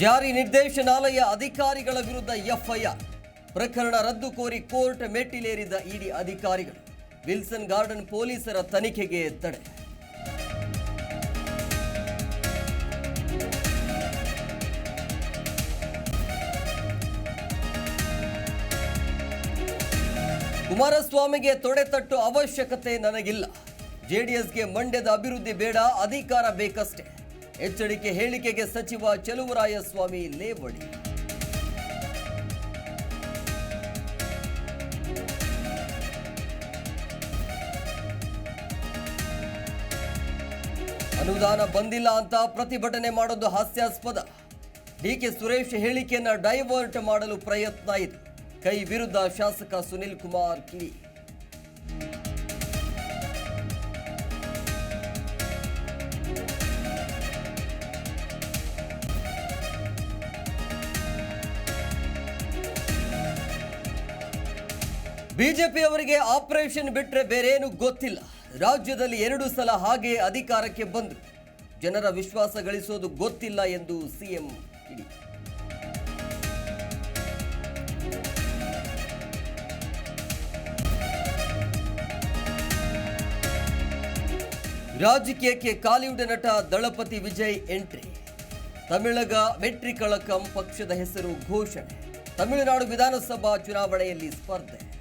ಜಾರಿ ನಿರ್ದೇಶನಾಲಯ ಅಧಿಕಾರಿಗಳ ವಿರುದ್ಧ ಎಫ್ಐಆರ್. ಪ್ರಕರಣ ರದ್ದು ಕೋರಿ ಕೋರ್ಟ್ ಮೆಟ್ಟಿಲೇರಿದ ಇಡಿ ಅಧಿಕಾರಿಗಳು. ವಿಲ್ಸನ್ ಗಾರ್ಡನ್ ಪೊಲೀಸರ ತನಿಖೆಗೆ ತಡೆ ಕುಮಾರಸ್ವಾಮಿಗೆ ತೊಡೆತಟ್ಟು ಅವಶ್ಯಕತೆ ನನಗಿಲ್ಲ. ಜೆಡಿಎಸ್ಗೆ ಮಂಡ್ಯದ ಅಭಿವೃದ್ಧಿ ಬೇಡ, ಅಧಿಕಾರ ಬೇಕಷ್ಟೇ. ಎಚ್ಚರಿಕೆ ಹೇಳಿಕೆಗೆ ಸಚಿವ ಚಲುವರಾಯಸ್ವಾಮಿ ಲೇವಡಿ. ಅನುದಾನ ಬಂದಿಲ್ಲ ಅಂತ ಪ್ರತಿಭಟನೆ ಮಾಡೋದು ಹಾಸ್ಯಾಸ್ಪದ. ಡಿಕೆ ಸುರೇಶ್ ಹೇಳಿಕೆಯನ್ನು ಡೈವರ್ಟ್ ಮಾಡಲು ಪ್ರಯತ್ನ ಇದೆ. ಕೈ ವಿರುದ್ಧ ಶಾಸಕ ಸುನಿಲ್ ಕುಮಾರ್ ಕಿಡಿ ಬಿಜೆಪಿಯವರಿಗೆ ಆಪರೇಷನ್ ಬಿಟ್ರೆ ಬೇರೇನು ಗೊತ್ತಿಲ್ಲ. ರಾಜ್ಯದಲ್ಲಿ ಎರಡು ಸಲ ಹಾಗೆ ಅಧಿಕಾರಕ್ಕೆ ಬಂದರು. ಜನರ ವಿಶ್ವಾಸ ಗಳಿಸೋದು ಗೊತ್ತಿಲ್ಲ ಎಂದು ಸಿಎಂ ಇಡಿ ರಾಜಕೀಯಕ್ಕೆ ಕಾಲಿವುಡ್ ನಟ ದಳಪತಿ ವಿಜಯ್ ಎಂಟ್ರಿ. ತಮಿಳಗ ಮೆಟ್ರಿಕಳಕಂ ಪಕ್ಷದ ಹೆಸರು ಘೋಷಣೆ. ತಮಿಳುನಾಡು ವಿಧಾನಸಭಾ ಚುನಾವಣೆಯಲ್ಲಿ ಸ್ಪರ್ಧೆ.